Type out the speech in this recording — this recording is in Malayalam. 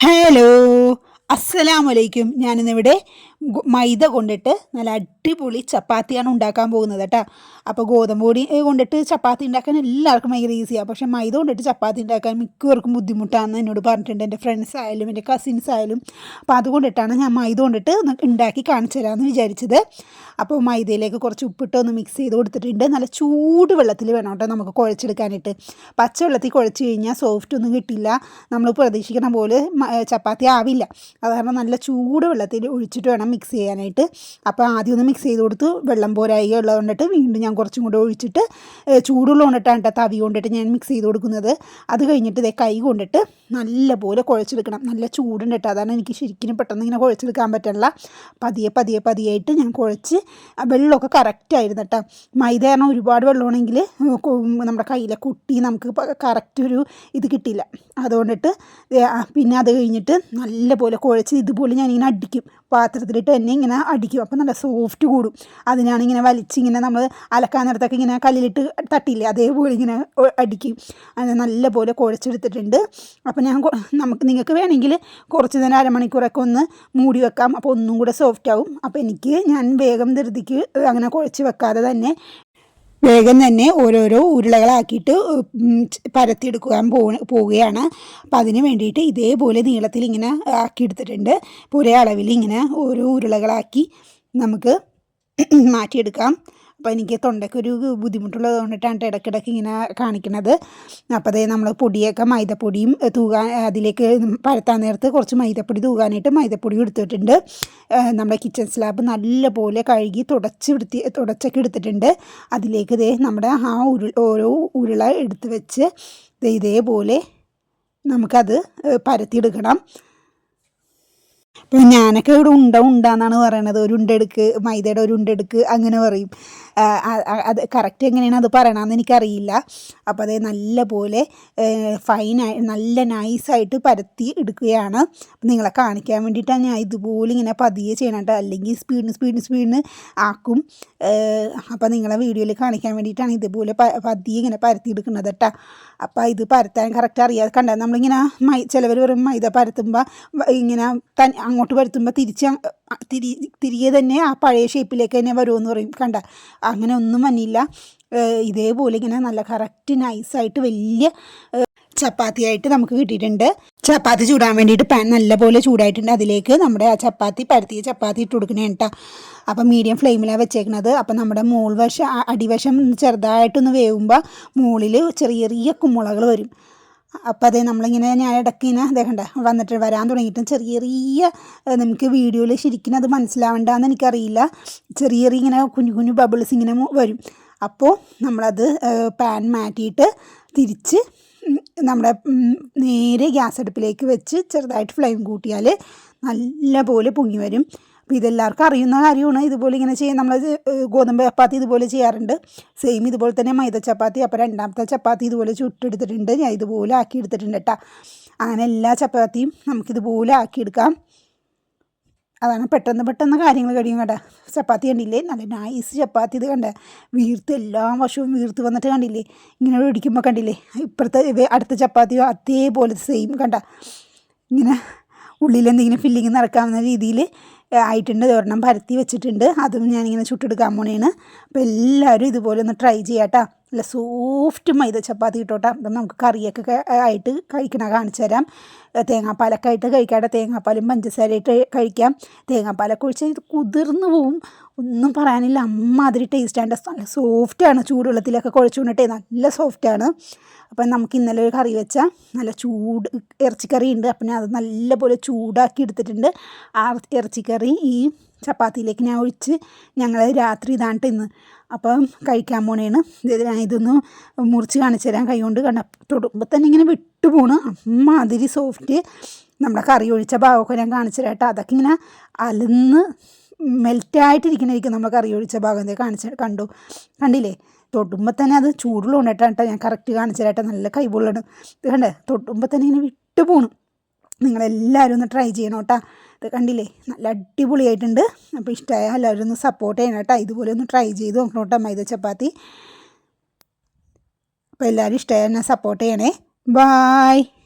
ഹലോ അസ്സലാമലൈക്കും ഞാനിന്നിവിടെ മൈദ കൊണ്ടിട്ട് നല്ല അടിപൊളി ചപ്പാത്തിയാണ് ഉണ്ടാക്കാൻ പോകുന്നത് കേട്ടോ. അപ്പോൾ ഗോതമ്പ് പൊടി കൊണ്ടിട്ട് ചപ്പാത്തി ഉണ്ടാക്കാൻ എല്ലാവർക്കും ഭയങ്കര ഈസിയാണ് പക്ഷേ മൈദ കൊണ്ടിട്ട് ചപ്പാത്തി ഉണ്ടാക്കാൻ മിക്കവർക്കും ബുദ്ധിമുട്ടാണെന്ന് എന്നോട് പറഞ്ഞിട്ടുണ്ട് എന്റെ ഫ്രണ്ട്സ് ആയാലും എന്റെ കസിൻസ് ആയാലും. അപ്പോൾ അതുകൊണ്ടിട്ടാണ് ഞാൻ മൈദ കൊണ്ടിട്ട് ഉണ്ടാക്കി കാണിച്ചു തരാമെന്ന് വിചാരിച്ചത്. അപ്പോൾ മൈദയിലേക്ക് കുറച്ച് ഉപ്പിട്ട് ഒന്ന് മിക്സ് ചെയ്ത് കൊടുത്തിട്ടുണ്ട്. നല്ല ചൂട് വെള്ളത്തിൽ വേണം കേട്ടോ നമുക്ക് കുഴച്ചെടുക്കാനായിട്ട്. പച്ചവെള്ളത്തിൽ കുഴച്ച് കഴിഞ്ഞാൽ സോഫ്റ്റ് ഒന്നും കിട്ടില്ല. നമ്മൾ പ്രതീക്ഷിക്കുന്ന പോലെ ചപ്പാത്തി ആവില്ല. അത് കാരണം നല്ല ചൂട് വെള്ളത്തിൽ ഒഴിച്ചിട്ട് വേണം മിക്സ് ചെയ്യാനായിട്ട്. അപ്പോൾ ആദ്യം ഒന്ന് മിക്സ് ചെയ്ത് കൊടുത്തു. വെള്ളം പോരായി ഉള്ളത് കൊണ്ടിട്ട് വീണ്ടും ഞാൻ കുറച്ചും കൂടെ ഒഴിച്ചിട്ട് ചൂടുള്ള കൊണ്ടിട്ടാണ് കേട്ടോ തവി കൊണ്ടിട്ട് ഞാൻ മിക്സ് ചെയ്ത് കൊടുക്കുന്നത്. അത് കഴിഞ്ഞിട്ട് ഇതേ കൈ കൊണ്ടിട്ട് നല്ലപോലെ കുഴച്ചെടുക്കണം. നല്ല ചൂടുണ്ട് കേട്ടോ. അതാണ് എനിക്ക് ശരിക്കും പെട്ടെന്ന് ഇങ്ങനെ കുഴച്ചെടുക്കാൻ പറ്റില്ല പതിയെ പതിയെ പതിയായിട്ട് ഞാൻ കുഴച്ച് വെള്ളമൊക്കെ കറക്റ്റായിരുന്നു കേട്ടോ. മൈദ കാരണം ഒരുപാട് വെള്ളമാണെങ്കിൽ നമ്മുടെ കയ്യിലെ കുട്ടി നമുക്ക് കറക്റ്റ് ഒരു ഇത് കിട്ടിയില്ല അതുകൊണ്ടിട്ട് പിന്നെ അത് കഴിഞ്ഞിട്ട് നല്ലപോലെ കുഴച്ച് ഇതുപോലെ ഞാനിങ്ങനെ അടിക്കും. പാത്രത്തിലിട്ട് തന്നെ ഇങ്ങനെ അടിക്കും. അപ്പോൾ നല്ല സോഫ്റ്റ് കൂടും. അതിനാണ് ഇങ്ങനെ വലിച്ചിങ്ങനെ നമ്മൾ അലക്കാൻ നേരത്തൊക്കെ ഇങ്ങനെ കല്ലിലിട്ട് തട്ടില്ലേ? അതേപോലെ ഇങ്ങനെ അടിക്കും. അത് നല്ലപോലെ കുഴച്ചെടുത്തിട്ടുണ്ട്. അപ്പോൾ ഞാൻ നമുക്ക് നിങ്ങൾക്ക് വേണമെങ്കിൽ കുറച്ച് നേരം അരമണിക്കൂറൊക്കെ ഒന്ന് മൂടി വെക്കാം. അപ്പോൾ ഒന്നും കൂടെ സോഫ്റ്റ് ആവും. അപ്പോൾ എനിക്ക് ഞാൻ വേഗം ധൃതിക്ക് അങ്ങനെ കുഴച്ച് വെക്കാതെ തന്നെ വേഗം തന്നെ ഓരോരോ ഉരുളകളാക്കിയിട്ട് പരത്തിയെടുക്കാൻ പോവുകയാണ്. അപ്പം അതിന് വേണ്ടിയിട്ട് ഇതേപോലെ നീളത്തിൽ ഇങ്ങനെ ആക്കിയെടുത്തിട്ടുണ്ട്. ഒരേ അളവിൽ ഇങ്ങനെ ഓരോ ഉരുളകളാക്കി നമുക്ക് മാറ്റിയെടുക്കാം. അപ്പോൾ എനിക്ക് തൊണ്ടയ്ക്ക് ഒരു ബുദ്ധിമുട്ടുള്ളത് കൊണ്ടിട്ടാണ് ഇടയ്ക്കിടയ്ക്ക് ഇങ്ങനെ കാണിക്കുന്നത് അപ്പോൾ അതേ നമ്മൾ പൊടിയൊക്കെ മൈദപ്പൊടിയും തൂകാൻ അതിലേക്ക് പരത്താൻ നേരത്ത് കുറച്ച് മൈദപ്പൊടി തൂകാനായിട്ട് മൈദപ്പൊടി എടുത്തിട്ടുണ്ട്. നമ്മുടെ കിച്ചൺ സ്ലാബ് നല്ലപോലെ കഴുകി തുടച്ച് എടുത്തി തുടച്ചൊക്കെ എടുത്തിട്ടുണ്ട്. അതിലേക്ക് ഇതേ നമ്മുടെ ആ ഉരുൾ ഓരോ ഉരുള എടുത്ത് വെച്ച് ഇതേപോലെ നമുക്കത് പരത്തിയെടുക്കണം. ഇപ്പം ഞാനൊക്കെ ഇവിടെ ഉണ്ട ഉണ്ടെന്നാണ് പറയണത്. ഒരു ഉണ്ടെടുക്ക് മൈദയുടെ ഒരു ഉണ്ടെടുക്ക് അങ്ങനെ പറയും. അത് കറക്റ്റ് എങ്ങനെയാണ് അത് പറയണമെന്ന് എനിക്കറിയില്ല. അപ്പോൾ അതേ നല്ലപോലെ ഫൈനായി നല്ല നൈസായിട്ട് പരത്തി എടുക്കുകയാണ്. നിങ്ങളെ കാണിക്കാൻ വേണ്ടിയിട്ടാണ് ഞാൻ ഇതുപോലെ ഇങ്ങനെ പതിയെ ചെയ്യണം അല്ലെങ്കിൽ സ്പീഡിന് സ്പീഡിന് സ്പീഡിന് ആക്കും. അപ്പോൾ നിങ്ങളെ വീഡിയോയിൽ കാണിക്കാൻ വേണ്ടിയിട്ടാണ് ഇതുപോലെ പതിയെ ഇങ്ങനെ പരത്തി എടുക്കുന്നത് കേട്ടോ. അപ്പോൾ ഇത് പരത്താൻ കറക്റ്റ് അറിയാതെ കണ്ടാൽ നമ്മളിങ്ങനെ മൈ ചിലവർ വെറും മൈദ പരത്തുമ്പോൾ ഇങ്ങനെ അങ്ങോട്ട് പരത്തുമ്പോൾ തിരിച്ച് തിരി തിരികെ തന്നെ ആ പഴയ ഷേപ്പിലേക്ക് തന്നെ വരുമെന്ന് പറയും. കണ്ട അങ്ങനെ ഒന്നും വന്നില്ല. ഇതേപോലെ ഇങ്ങനെ നല്ല കറക്റ്റ് നൈസായിട്ട് വലിയ ചപ്പാത്തിയായിട്ട് നമുക്ക് കിട്ടിയിട്ടുണ്ട്. ചപ്പാത്തി ചൂടാൻ വേണ്ടിയിട്ട് പാൻ നല്ലപോലെ ചൂടായിട്ടുണ്ട്. അതിലേക്ക് നമ്മുടെ ആ ചപ്പാത്തി പരത്തിയ ചപ്പാത്തി ഇട്ട് കൊടുക്കണേ കേട്ടോ അപ്പം മീഡിയം ഫ്ലെയിമിലാണ് വെച്ചേക്കുന്നത് അപ്പം നമ്മുടെ മോൾ വശം അടിവശം ചെറുതായിട്ടൊന്ന് വേവുമ്പോൾ മുകളിൽ ചെറിയ ചെറിയ കുമ്മുളകൾ വരും. അപ്പം അതേ നമ്മളിങ്ങനെ ഞാൻ ഇടയ്ക്ക് ഇങ്ങനെ അതേക്കണ്ട വന്നിട്ട് വരാൻ തുടങ്ങിയിട്ടും ചെറിയ ചെറിയ നമുക്ക് വീഡിയോയിൽ ശരിക്കും അത് മനസ്സിലാവേണ്ടെന്ന് എനിക്കറിയില്ല. ചെറിയ ചെറിയ ഇങ്ങനെ കുഞ്ഞു കുഞ്ഞു ബബിൾസ് ഇങ്ങനെ വരും. അപ്പോൾ നമ്മളത് പാൻ മാറ്റിയിട്ട് തിരിച്ച് നമ്മുടെ നേരെ ഗ്യാസ് അടുപ്പിലേക്ക് വെച്ച് ചെറുതായിട്ട് ഫ്ലെയിം കൂട്ടിയാൽ നല്ല പോലെ പൊങ്ങി വരും. അപ്പോൾ ഇതെല്ലാവർക്കും അറിയുന്ന കാര്യമാണ്. ഇതുപോലെ ഇങ്ങനെ ചെയ്യാൻ നമ്മൾ ഗോതമ്പ് ചപ്പാത്തി ഇതുപോലെ ചെയ്യാറുണ്ട്. സെയിം ഇതുപോലെ തന്നെ മൈദ ചപ്പാത്തി അപ്പോൾ രണ്ടാമത്തെ ചപ്പാത്തി ഇതുപോലെ ചുട്ടെടുത്തിട്ടുണ്ട്. ഞാൻ ഇതുപോലെ ആക്കി എടുത്തിട്ടുണ്ട് കേട്ടോ. അങ്ങനെ എല്ലാ ചപ്പാത്തിയും നമുക്കിതുപോലെ ആക്കിയെടുക്കാം അതാണ് പെട്ടെന്ന് പെട്ടെന്ന് കാര്യങ്ങൾ കഴിയും കേട്ടോ. ചപ്പാത്തി കണ്ടില്ലേ? നല്ല നൈസ് ചപ്പാത്തി ഇത് കണ്ടേ. വീർത്ത് എല്ലാ വശവും വീർത്ത് വന്നിട്ട് കണ്ടില്ലേ? ഇങ്ങനെ ഇടിക്കുമ്പോൾ കണ്ടില്ലേ? ഇപ്പുറത്തെ അടുത്ത ചപ്പാത്തിയോ അതേപോലെ സെയിം കണ്ട. ഇങ്ങനെ ഉള്ളിൽ എന്തെങ്കിലും ഫില്ലിങ് നടക്കാവുന്ന രീതിയിൽ ആയിട്ടുണ്ട്. ഒരെണ്ണം പരത്തി വെച്ചിട്ടുണ്ട്. അതും ഞാനിങ്ങനെ ചുട്ടെടുക്കാൻ പോണേണ്. അപ്പോൾ എല്ലാവരും ഇതുപോലെ ഒന്ന് ട്രൈ ചെയ്യാട്ടോ. നല്ല സോഫ്റ്റ് മൈദ ചപ്പാത്തി കിട്ടോട്ടാ. അപ്പം നമുക്ക് കറിയൊക്കെ ആയിട്ട് കഴിക്കണ കാണിച്ചു തരാം. തേങ്ങാപ്പാലൊക്കെ ആയിട്ട് കഴിക്കാട്ടെ. തേങ്ങാപ്പാലും പഞ്ചസാരയായിട്ട് കഴിക്കാം. തേങ്ങാപ്പാലൊക്കെ ഒഴിച്ചാൽ ഇത് കുതിർന്നു പോവും. ഒന്നും പറയാനില്ല. അമ്മാതിരി ടേസ്റ്റാണ് നല്ല സോഫ്റ്റാണ് ചൂടുവെള്ളത്തിലൊക്കെ കുഴച്ചുകൊണ്ടിട്ടേ നല്ല സോഫ്റ്റാണ് അപ്പം നമുക്ക് ഇന്നലെ ഒരു കറി വെച്ചാൽ നല്ല ചൂട് ഇറച്ചിക്കറി ഉണ്ട്. അപ്പം ഞാൻ അത് നല്ലപോലെ ചൂടാക്കി എടുത്തിട്ടുണ്ട്. ആ ഇറച്ചിക്കറി ഈ ചപ്പാത്തിയിലേക്ക് ഞാൻ ഒഴിച്ച് ഞങ്ങൾ രാത്രി ഇതാണ് ഇന്ന്. അപ്പം കഴിക്കാൻ പോണേണ്. ഞാൻ ഇതൊന്ന് മുറിച്ച് കാണിച്ചു തരാൻ കൈകൊണ്ട് കണ്ട തൊടുമ്പോൾ തന്നെ ഇങ്ങനെ വിട്ടുപോണ് അമ്മാതിരി സോഫ്റ്റ് നമ്മുടെ കറി ഒഴിച്ച ഭാഗമൊക്കെ ഞാൻ കാണിച്ചു തരാം കേട്ടോ അതൊക്കെ ഇങ്ങനെ അലന്ന് മെൽറ്റായിട്ടിരിക്കണായിരിക്കും നമ്മൾ കറി ഒഴിച്ച ഭാഗം. കാണിച്ച് കണ്ടു. കണ്ടില്ലേ? തൊട്ടുമ്പോൾ തന്നെ അത് ചൂടുള്ള ഞാൻ കറക്റ്റ് കാണിച്ചതായിട്ട് നല്ല കൈപൊള്ളണം ഇത് കണ്ടേ? തൊട്ടുമ്പോൾ തന്നെ ഇങ്ങനെ വിട്ടു പോകണം നിങ്ങളെല്ലാവരും ഒന്ന് ട്രൈ ചെയ്യണം കേട്ടോ. ഇത് കണ്ടില്ലേ? നല്ല അടിപൊളിയായിട്ടുണ്ട്. അപ്പോൾ ഇഷ്ടമായ എല്ലാവരും ഒന്ന് സപ്പോർട്ട് ചെയ്യണം കേട്ടോ. ഇതുപോലെ ഒന്ന് ട്രൈ ചെയ്ത് നോക്കണം കേട്ടോ മൈദ ചപ്പാത്തി. അപ്പോൾ എല്ലാവരും ഇഷ്ടമായ എന്നെ സപ്പോർട്ട് ചെയ്യണേ. ബായ്